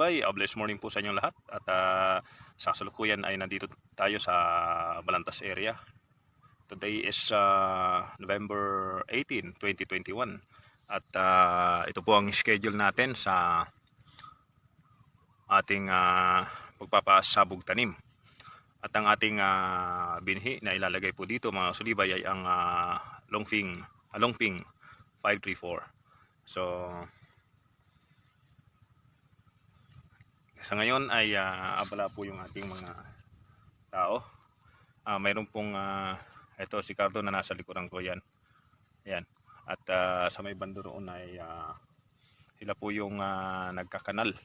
Bye, uh, blessed morning po sa inyong lahat at uh, sa kasalukuyan ay nandito tayo sa Balantas area. Today is uh, November 18, 2021 at uh, ito po ang schedule natin sa ating uh, pagpapasabog tanim. At ang ating uh, binhi na ilalagay po dito mga sulibay ay ang uh, Longping, uh, Longping 534. So sa ngayon ay uh, abala po yung ating mga tao. Ah, mayroon pong uh, ito si Cardo na nasa likuran ko yan. Yan. At ah, sa may bando ay ah, sila po yung ah, nagkakanal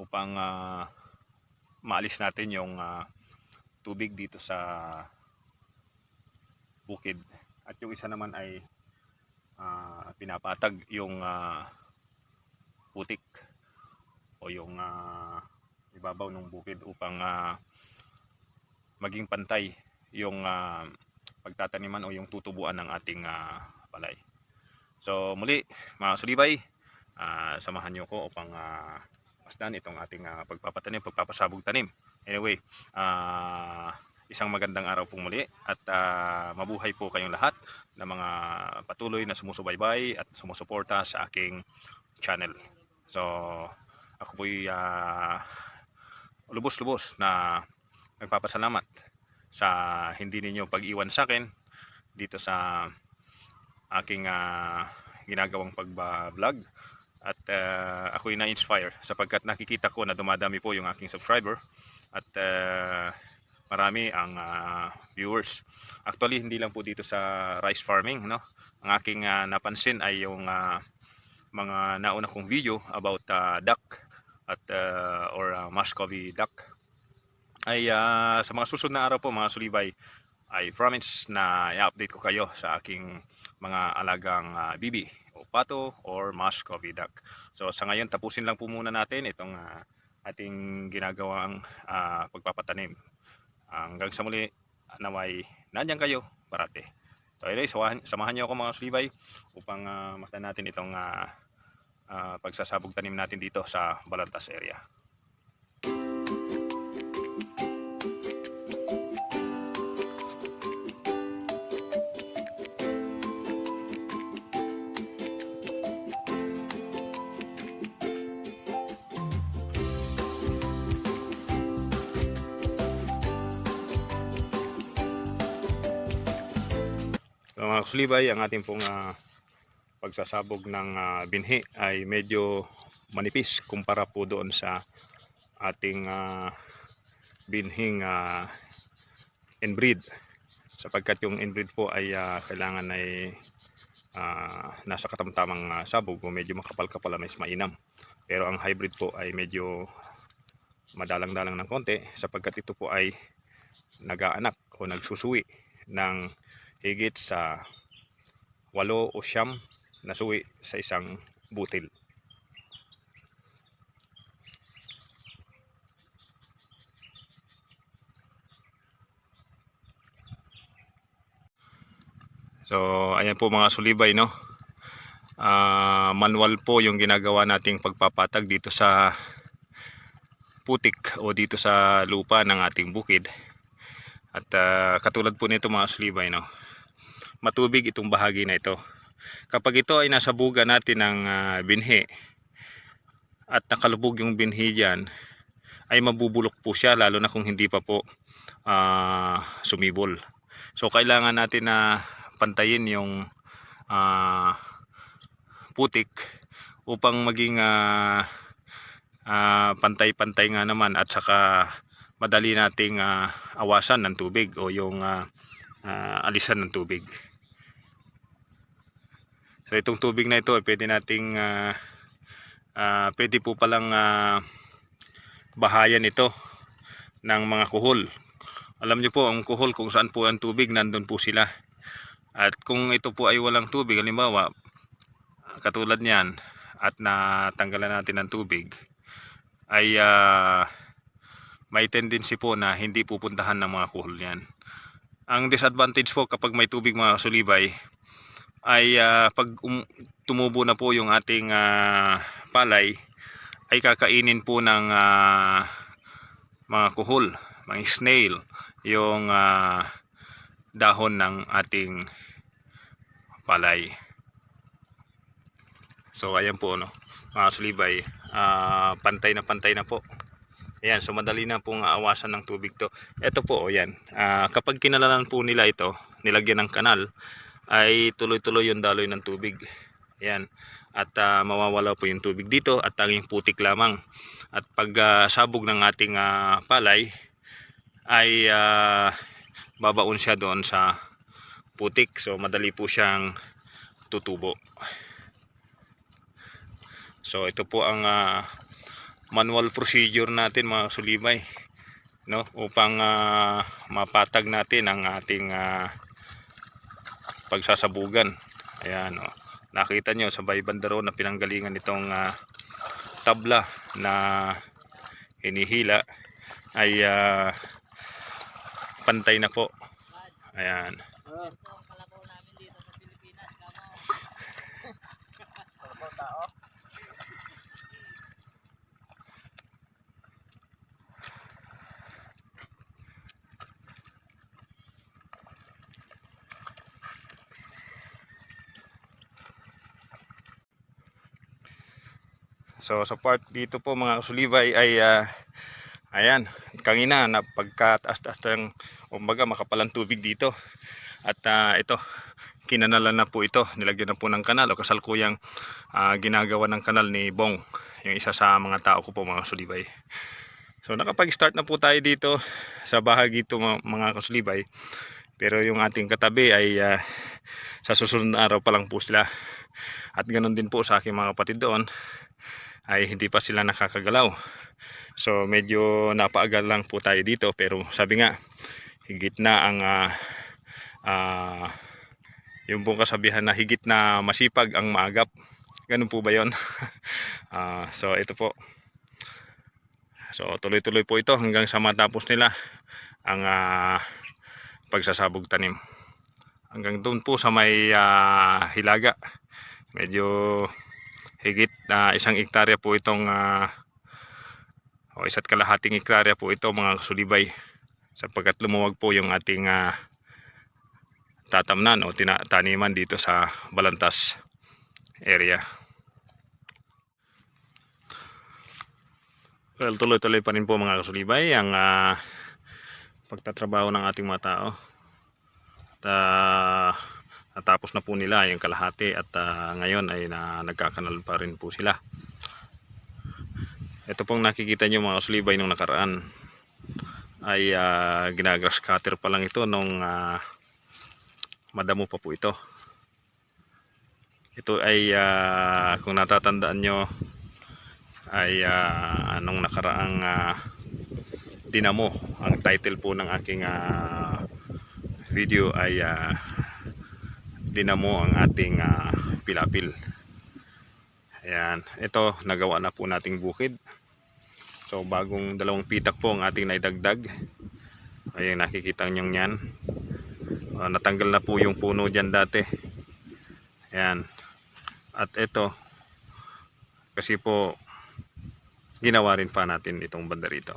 upang ah, maalis natin yung ah, tubig dito sa bukid. At yung isa naman ay ah, pinapatag yung ah, putik o yung ah, ibabaw ng bukid upang ah, maging pantay yung ah, pagtataniman o yung tutubuan ng ating ah, palay. So muli mga sulibay, ah, samahan niyo ko upang uh, masdan itong ating ah, pagpapatanim, pagpapasabog tanim. Anyway, ah, isang magandang araw pong muli at ah, mabuhay po kayong lahat na mga patuloy na sumusubaybay at sumusuporta sa aking channel. So ako po'y ah, lubos-lubos na nagpapasalamat sa hindi ninyo pag-iwan sa akin dito sa aking ah, ginagawang pag-vlog at ah, ako'y na-inspire sapagkat nakikita ko na dumadami po yung aking subscriber at ah, marami ang ah, viewers. Actually hindi lang po dito sa rice farming no. Ang aking ah, napansin ay yung ah, mga nauna kong video about ah, duck at uh, or uh, Muscovy duck ay uh, sa mga susunod na araw po mga sulibay ay promise na i-update ko kayo sa aking mga alagang uh, bibi o pato or Muscovy duck. So sa ngayon tapusin lang po muna natin itong uh, ating ginagawang uh, pagpapatanim. Hanggang sa muli naway nandiyan kayo parate. So anyway, samahan, samahan niyo ako mga sulibay upang uh, masdan natin itong uh, uh, pagsasabog tanim natin dito sa Balantas area. So mga kusulibay, ang ating pong ah, pagsasabog ng uh, binhi ay medyo manipis kumpara po doon sa ating uh, binhing uh, inbreed. Sapagkat yung inbreed po ay uh, kailangan ay uh, nasa katamtamang uh, sabog o medyo makapal-kapal na mainam. Pero ang hybrid po ay medyo madalang-dalang ng konti sapagkat ito po ay nagaanak o nagsusuwi ng higit sa 8 o 9 nasuwi sa isang butil. So, ayan po mga sulibay, no? Uh, manual po yung ginagawa nating pagpapatag dito sa putik o dito sa lupa ng ating bukid. At uh, katulad po nito mga sulibay, no? Matubig itong bahagi na ito. Kapag ito ay nasa buga natin ng ah, binhi at nakalubog yung binhi dyan, ay mabubulok po siya lalo na kung hindi pa po ah, sumibol. So kailangan natin na pantayin yung ah, putik upang maging ah, ah, pantay-pantay nga naman at saka madali nating ah, awasan ng tubig o yung ah, ah, alisan ng tubig. So itong tubig na ito ay pwede nating ah, ah, pwede po palang ah, bahayan ito ng mga kuhol. Alam niyo po ang kuhol kung saan po ang tubig nandun po sila. At kung ito po ay walang tubig, halimbawa katulad niyan at natanggalan natin ng tubig ay ah, may tendency po na hindi pupuntahan ng mga kuhol yan. Ang disadvantage po kapag may tubig mga sulibay ay ah, pag um- tumubo na po yung ating ah, palay ay kakainin po ng ah, mga kuhol, mga snail, yung ah, dahon ng ating palay. So ayan po no, mga sulibay, ah, pantay na pantay na po. Ayan, so madali na pong aawasan ng tubig to. Ito po, ayan, ah, kapag kinalanan po nila ito, nilagyan ng kanal, ay tuloy-tuloy yung daloy ng tubig. Ayan, at ah, mawawala po yung tubig dito at tanging putik lamang. At pag ah, sabog ng ating ah, palay, ay ah, babaon siya doon sa putik. So madali po siyang tutubo. So ito po ang ah, manual procedure natin mga sulibay no upang ah, mapatag natin ang ating ah, pagsasabugan. Ayan oh. Nakita nyo sa bay bandaro na pinanggalingan itong ah, tabla na hinihila ay ah, pantay na po. Ayan. So sa part dito po mga kasulibay ay ah, ayan, kangina na pagkataas-taas ng umbaga makapalang tubig dito. At ah, ito, kinanalan na po ito, nilagyan na po ng kanal o kasalukuyang ah, ginagawa ng kanal ni Bong, yung isa sa mga tao ko po mga kasulibay. So nakapag-start na po tayo dito sa bahagi ito mga, kasulibay. Pero yung ating katabi ay ah, sa susunod na araw pa lang po sila. At ganoon din po sa aking mga kapatid doon ay hindi pa sila nakakagalaw. So medyo napaagal lang po tayo dito pero sabi nga higit na ang ah, ah, yung pong kasabihan na higit na masipag ang maagap. Ganun po ba 'yon? Ah, so ito po. So tuloy-tuloy po ito hanggang sa matapos nila ang ah, pagsasabog tanim. Hanggang doon po sa may ah, hilaga. Medyo higit na isang hektarya po itong ah, o isa't kalahating hektarya po ito mga kasulibay sapagkat lumuwag po yung ating ah, tatamnan o taniman dito sa Balantas area. Well, tuloy-tuloy pa rin po mga kasulibay ang ah, pagtatrabaho ng ating mga tao. At ah, natapos na po nila yung kalahati at ah, ngayon ay na, nagkakanal pa rin po sila. Ito pong nakikita nyo mga kasulibay nung nakaraan ay ah, ginagrass cutter pa lang ito nung ah, madamo pa po ito. Ito ay ah, kung natatandaan nyo ay ah, nung nakaraang ah, dinamo ang title po ng aking ah, video ay ah, dinamo ang ating ah, pilapil. Ayan, ito nagawa na po nating bukid. So bagong dalawang pitak po ang ating naidagdag. Ayun nakikita nyo yan. Ah, natanggal na po yung puno dyan dati. Ayan. At ito kasi po ginawa rin pa natin itong banda rito.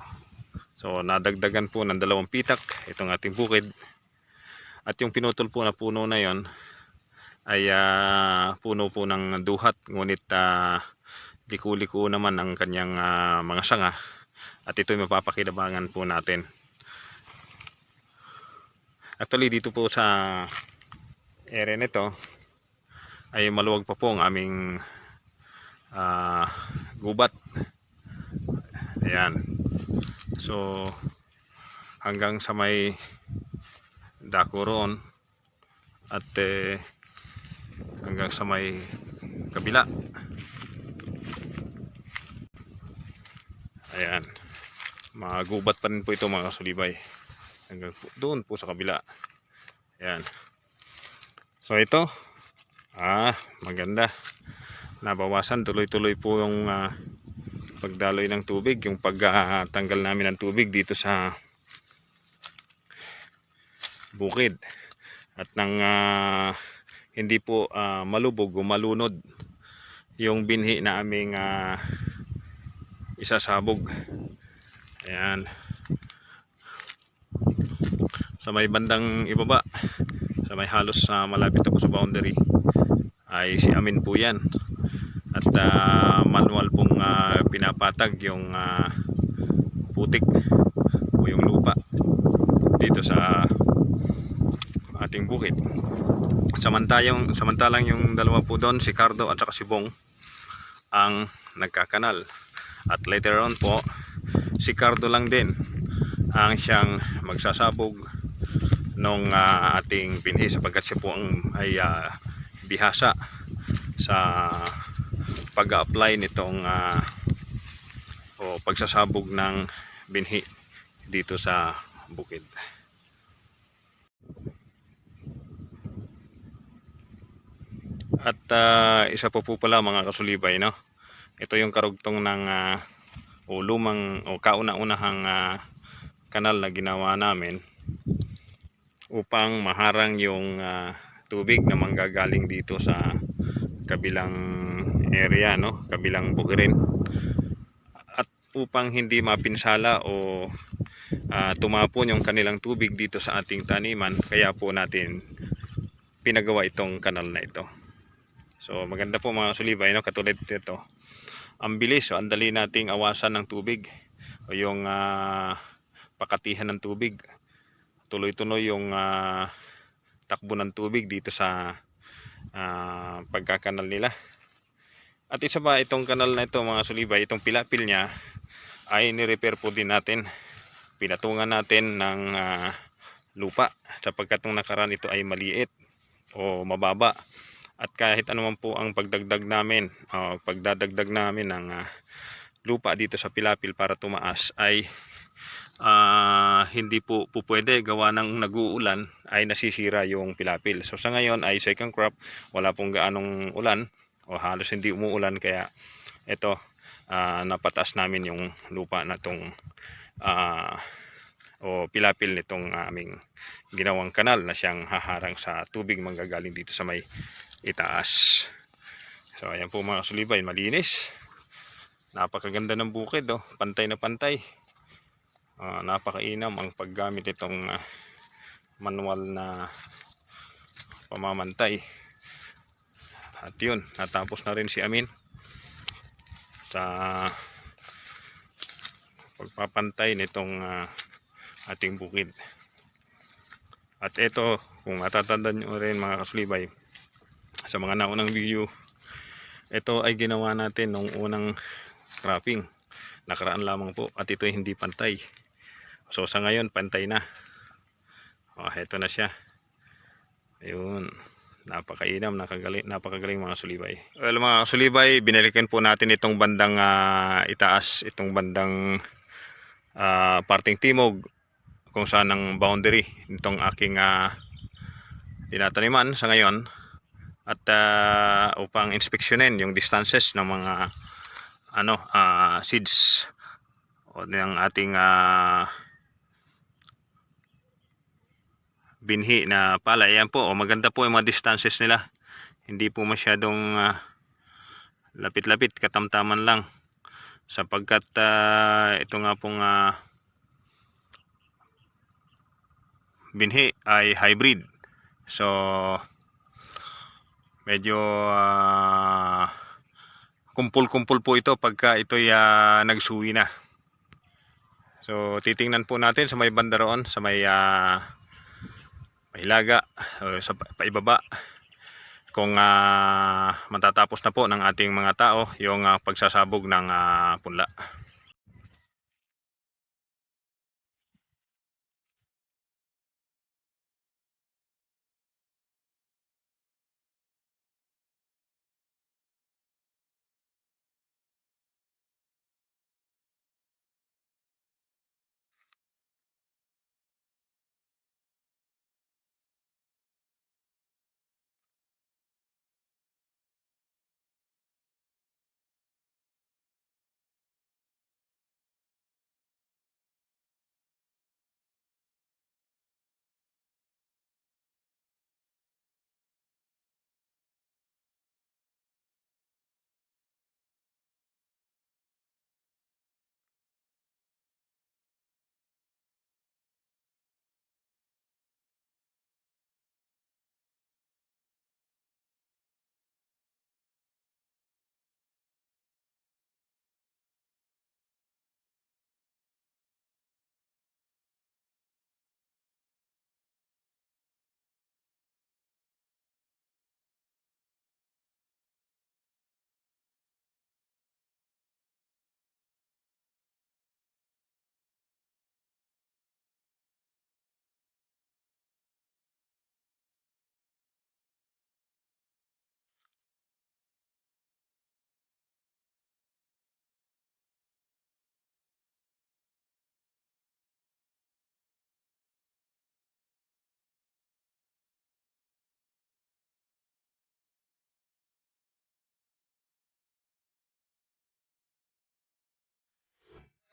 So nadagdagan po ng dalawang pitak itong ating bukid. At yung pinutol po na puno na yon ay ah, puno po ng duhat ngunit ah, liku-liko naman ang kanyang ah, mga sanga at ito'y mapapakinabangan po natin. Actually dito po sa area nito ay maluwag pa po ang aming ah, gubat. Ayan. So hanggang sa may dako roon at eh, hanggang sa may kabila. Ayan. Mga gubat pa rin po ito mga kasulibay. Hanggang po, doon po sa kabila. Ayan. So ito. Ah, maganda. Nabawasan. Tuloy-tuloy po yung ah, pagdaloy ng tubig. Yung pagtanggal namin ng tubig dito sa bukid. At nang ah, hindi po ah, malubog o malunod yung binhi na aming ah, isasabog. Ayan. Sa may bandang ibaba, sa may halos sa malapit ako sa boundary, ay si Amin po yan. At ah, manual pong ah, pinapatag yung ah, putik o yung lupa dito sa ating bukid. Samantalang, samantalang yung dalawa po doon, si Cardo at saka si Bong, ang nagkakanal. At later on po, si Cardo lang din ang siyang magsasabog nung ah, ating binhi sapagkat siya po ang ay ah, bihasa sa pag-apply nitong ah, o pagsasabog ng binhi dito sa bukid. At ah, isa po po pala mga kasulibay no. Ito yung karugtong ng ah, o lumang o kauna-unahang ah, kanal na ginawa namin upang maharang yung ah, tubig na manggagaling dito sa kabilang area no, kabilang bukirin. At upang hindi mapinsala o ah, tumapon yung kanilang tubig dito sa ating taniman, kaya po natin pinagawa itong kanal na ito. So maganda po mga sulibay no katulad nito. Ang bilis o ang dali nating awasan ng tubig o yung ah, pakatihan ng tubig. Tuloy-tuloy yung ah, takbo ng tubig dito sa ah, pagkakanal nila. At isa pa itong kanal na ito mga sulibay, itong pilapil niya ay ni-repair po din natin. Pinatungan natin ng ah, lupa sapagkat nung nakaraan ito ay maliit o mababa at kahit anuman po ang pagdagdag namin o pagdadagdag namin ng ah, lupa dito sa Pilapil para tumaas ay ah, hindi po, po pwede. Gawa ng nag-uulan ay nasisira yung Pilapil. So sa ngayon ay second crop, wala pong gaanong ulan o halos hindi umuulan. Kaya ito ah, napataas namin yung lupa na tong ah, o pilapil nitong aming ginawang kanal na siyang haharang sa tubig manggagaling dito sa may itaas. So ayan po mga sulibay, malinis. Napakaganda ng bukid oh, pantay na pantay. Ah, napakainam ang paggamit itong ah, manual na pamamantay. At yun, natapos na rin si Amin sa pagpapantay nitong ah, ating bukid. At ito, kung matatandaan nyo rin mga kasulibay, sa mga naunang video, ito ay ginawa natin nung unang cropping. Nakaraan lamang po at ito ay hindi pantay. So sa ngayon, pantay na. O, ito na siya. Ayun. Napakainam, nakagaling, napakagaling mga sulibay. Well mga sulibay, binalikan po natin itong bandang ah, itaas, itong bandang ah, parting timog kung saan ang boundary nitong aking ah, tinataniman sa ngayon at ah, upang inspeksyonin yung distances ng mga ano ah, seeds o ng ating ah, binhi na pala. Ayan po, o maganda po yung mga distances nila. Hindi po masyadong lapit-lapit, katamtaman lang. Sapagkat ah, ito nga pong ah, binhi ay hybrid. So, medyo ah, kumpul-kumpul po ito pagka ito'y ah, nagsuwi na. So, titingnan po natin sa may banda sa may ah, pahilaga, o sa pa- paibaba. Kung ah, matatapos na po ng ating mga tao yung ah, pagsasabog ng ah, punla.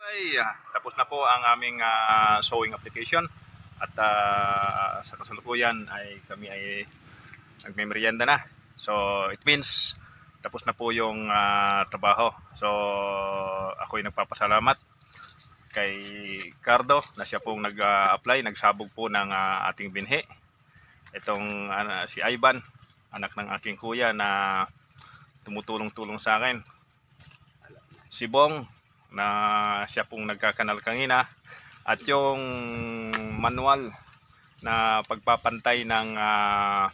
Ay, ah, tapos na po ang aming ah, sewing application at ah, sa kasalukuyan ay kami ay nagmemerienda na. So it means tapos na po yung ah, trabaho. So ako ay nagpapasalamat kay Cardo na siya pong nag-apply, nagsabog po ng ah, ating binhi. Itong ano, si Ivan, anak ng aking kuya na tumutulong-tulong sa akin. Si Bong, na siya pong nagkakanal kanina at yung manual na pagpapantay ng ah,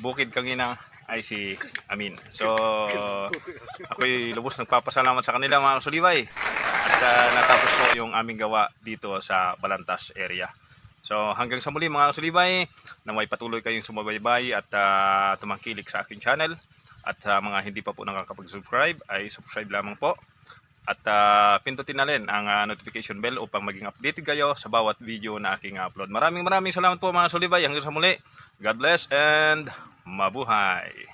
bukid kanina ay si Amin. So, ako'y lubos nagpapasalamat sa kanila mga kasulibay. At ah, natapos po yung aming gawa dito sa Balantas area. So, hanggang sa muli mga kasulibay, na may patuloy kayong sumabaybay at ah, tumangkilik sa aking channel. At sa mga hindi pa po nakakapag-subscribe, ay subscribe lamang po. At ah, pindutin na rin ang ah, notification bell upang maging updated kayo sa bawat video na aking upload. Maraming maraming salamat po mga sulibay. Hanggang sa muli. God bless and mabuhay.